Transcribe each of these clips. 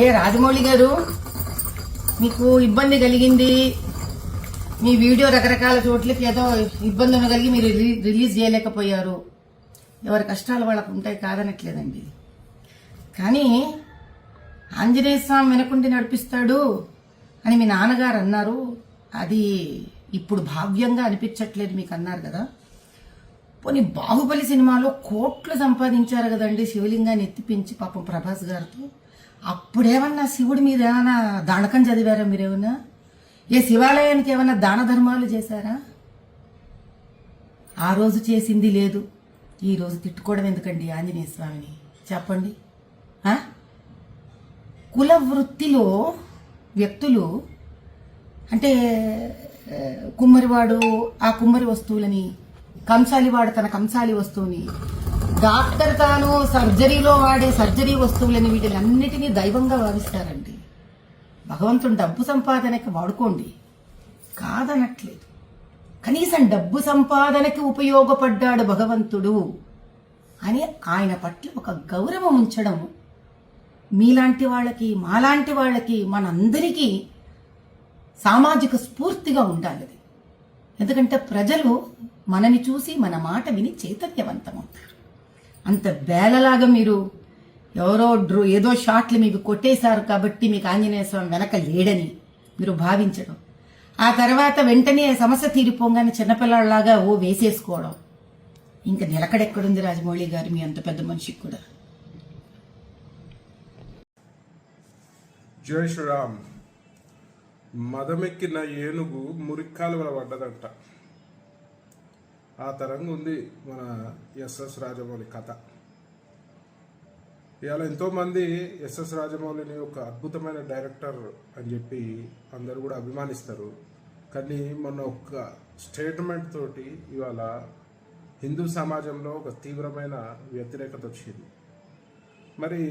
ఏ రాజమౌళి గారు మీకు ఇబ్బంది కలిగింది? మీ వీడియో రకరకాల చోట్లకి ఏదో ఇబ్బంది కలిగి మీరు రిలీజ్ చేయలేకపోయారు. ఎవరి కష్టాలు వాళ్ళకు ఉంటాయి కాదనట్లేదండి. కానీ ఆంజనేయ స్వామి వెనకుండి నడిపిస్తాడు అని మీ నాన్నగారు అన్నారు. అది ఇప్పుడు భావ్యంగా అనిపించట్లేదు మీకు అన్నారు కదా. పోనీ బాహుబలి సినిమాలో కోట్లు సంపాదించారు కదండి శివలింగాన్ని ఎత్తిపించి పాపం ప్రభాస్ గారితో. అప్పుడేమన్నా శివుడి మీద ఏమైనా దానకం చదివారా మీరేమన్నా? ఏ శివాలయానికి ఏమైనా దాన ధర్మాలు చేశారా? ఆ రోజు చేసింది లేదు. ఈ రోజు తిట్టుకోవడం ఎందుకండి ఆంజనేయ స్వామిని? చెప్పండి. కుల వృత్తిలో వ్యక్తులు అంటే కుమ్మరివాడు ఆ కుమ్మరి వస్తువులని కంసాలివాడు తన కంసాలి వస్తువుని. డాక్టర్ తాను సర్జరీలో వాడే సర్జరీ వస్తువులని వీటిలన్నిటినీ దైవంగా భావిస్తారండి. భగవంతుడు డబ్బు సంపాదనకి వాడుకోండి. కాదనట్లేదు. కనీసం డబ్బు సంపాదనకి ఉపయోగపడ్డాడు భగవంతుడు అని ఆయన పట్ల ఒక గౌరవం ఉంచడం మీలాంటి వాళ్ళకి మాలాంటి వాళ్ళకి మనందరికీ సామాజిక స్ఫూర్తిగా ఉండాలి. ఎందుకంటే ప్రజలు మనని చూసి మన మాట విని చైతన్యవంతమవుతారు. అంత బేలలాగా మీరు ఎవరో డ్రో ఏదో షాట్లు మీకు కొట్టేశారు కాబట్టి మీకు ఆంజనేయ స్వామి వెనక లేడని మీరు భావించడం. ఆ తర్వాత వెంటనే సమస్య తీరిపోగానే చిన్నపిల్లలాగా ఓ వేసేసుకోవడం. ఇంకా నిలకడెక్కడుంది రాజమౌళి గారు? మీ అంత పెద్ద మనిషికి కూడా. జై శ్రీరామ్. మదమెక్కిన ఏనుగు మురిక్కాలువల పడ్డదంట. ఆ తరంగా ఉంది మన ఎస్ఎస్ రాజమౌళి కథ. ఇవాళ ఎంతోమంది ఎస్ఎస్ రాజమౌళిని ఒక అద్భుతమైన డైరెక్టర్ అని చెప్పి అందరూ కూడా అభిమానిస్తారు. కానీ మొన్న ఒక స్టేట్మెంట్ తోటి ఇవాళ హిందూ సమాజంలో ఒక తీవ్రమైన వ్యతిరేకత వచ్చింది. మరి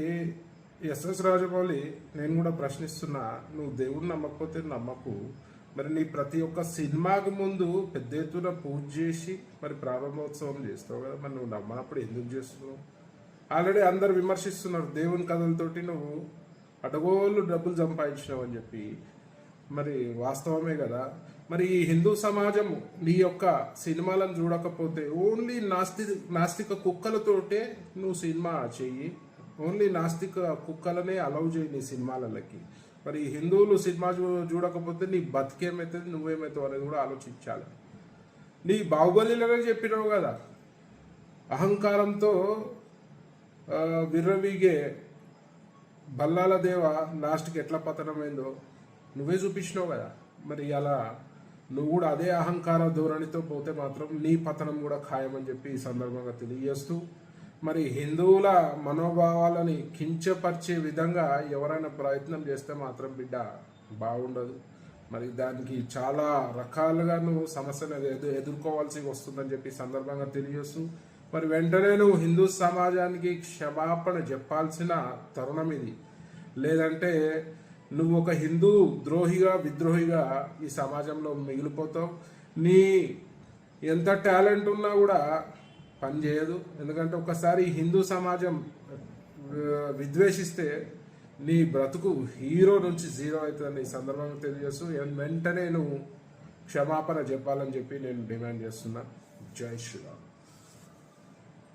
ఎస్ఎస్ రాజమౌళి నేను కూడా ప్రశ్నిస్తున్నా నువ్వు దేవుడిని నమ్మకపోతే నమ్మకు. మరి నీ ప్రతి ఒక్క సినిమాకు ముందు పెద్ద ఎత్తున పూజ చేసి మరి ప్రారంభోత్సవం చేస్తావు కదా మరి నువ్వు నమ్మనప్పుడు ఎందుకు చేస్తున్నావు? ఆల్రెడీ అందరు విమర్శిస్తున్నారు దేవుని కథలతోటి నువ్వు అడగోళ్ళు డబ్బులు సంపాదించినావు అని చెప్పి. మరి వాస్తవమే కదా. మరి ఈ హిందూ సమాజం నీ యొక్క సినిమాలను చూడకపోతే ఓన్లీ నాస్తి నాస్తిక కుక్కలతోటే నువ్వు సినిమా చెయ్యి. ఓన్లీ నాస్తిక కుక్కలనే అలౌ చేయి నీ సినిమాలకి. మరి హిందువులు సినిమా చూ చూడకపోతే నీ బతికేమవుతుంది నువ్వేమవుతావు అనేది కూడా ఆలోచించాలి. నీ బాహుబలిలోనే చెప్పినావు కదా అహంకారంతో విర్రవీగే బల్లాల దేవ లాస్ట్కి ఎట్లా పతనమైందో నువ్వే చూపించినావు కదా. మరి అలా నువ్వు కూడా అదే అహంకార ధోరణితో పోతే మాత్రం నీ పతనం కూడా ఖాయమని చెప్పి ఈ సందర్భంగా తెలియజేస్తూ మరి హిందువుల మనోభావాలని కించపరిచే విధంగా ఎవరైనా ప్రయత్నం చేస్తే మాత్రం బిడ్డ బాగుండదు. మరి దానికి చాలా రకాలుగా నువ్వు సమస్యను ఎదు ఎదుర్కోవాల్సి వస్తుందని చెప్పి సందర్భంగా తెలియజేస్తూ మరి వెంటనే నువ్వు హిందూ సమాజానికి క్షమాపణ చెప్పాల్సిన తరుణం ఇది. లేదంటే నువ్వు ఒక హిందూ ద్రోహిగా విద్రోహిగా ఈ సమాజంలో మిగిలిపోతావు. నీ ఎంత టాలెంట్ ఉన్నా కూడా పని చేయదు. ఎందుకంటే ఒకసారి హిందూ సమాజం విద్వేషిస్తే నీ బ్రతుకు హీరో నుంచి జీరో అవుతుందని ఈ సందర్భంగా తెలియజేస్తూ వెంటనే నువ్వు క్షమాపణ చెప్పాలని చెప్పి నేను డిమాండ్ చేస్తున్నా. జై శ్రీరామ్.